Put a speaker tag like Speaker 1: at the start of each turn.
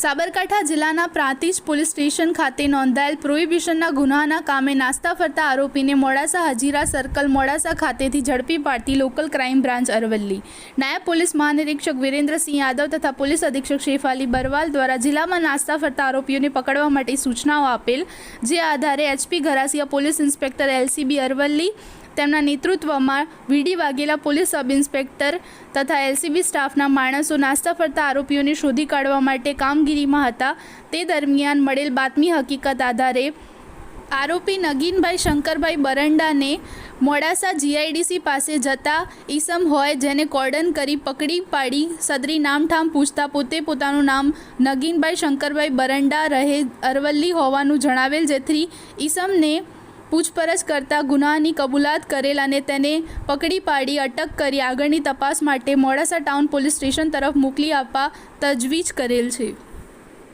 Speaker 1: સાબરકાંઠા જિલ્લાના Prantij police station ખાતે નોંધાયેલ પ્રોહિબિશનના ગુનાના કામે નાસ્તા ફરતા આરોપીને મોડાસા હજીરા સર્કલ મોડાસા ખાતેથી ઝડપી પાડતી લોકલ ક્રાઇમ બ્રાન્ચ અરવલ્લી. નાયબ પોલીસ મહાનિરીક્ષક વિરેન્દ્રસિંહ યાદવ તથા પોલીસ અધિક્ષક શેફાલી બરવાલ દ્વારા જિલ્લામાં નાસ્તા ફરતા આરોપીઓને પકડવા માટે સૂચનાઓ આપેલ, જે આધારે H P Gharasiya police inspector LCB Aravalli, તેમના નેતૃત્વમાં V D Vaghela police sub inspector તથા એલસીબી સ્ટાફના માણસો નાસ્તા ફરતા આરોપીઓને શોધી કાઢવા માટે કામગીરીમાં હતા. તે દરમિયાન મળેલ બાતમી હકીકત આધારે આરોપી નગીનભાઈ શંકરભાઈ બરંડાને મોડાસા જીઆઈડીસી પાસે જતા ઈસમ હોય જેને કોર્ડન કરી પકડી પાડી સદરી નામઠામ પૂછતા પોતે પોતાનું નામ નગીનભાઈ શંકરભાઈ બરંડા રહે અરવલ્લી હોવાનું જણાવેલ, જેથી ઈસમને પૂછપરછ કરતા ગુનાની કબૂલાત કરેલ અને તેને પકડી પાડી અટક કરી આગળની તપાસ માટે મોડાસા ટાઉન પોલીસ સ્ટેશન તરફ મોકલી આપવા તજવીજ કરેલ છે.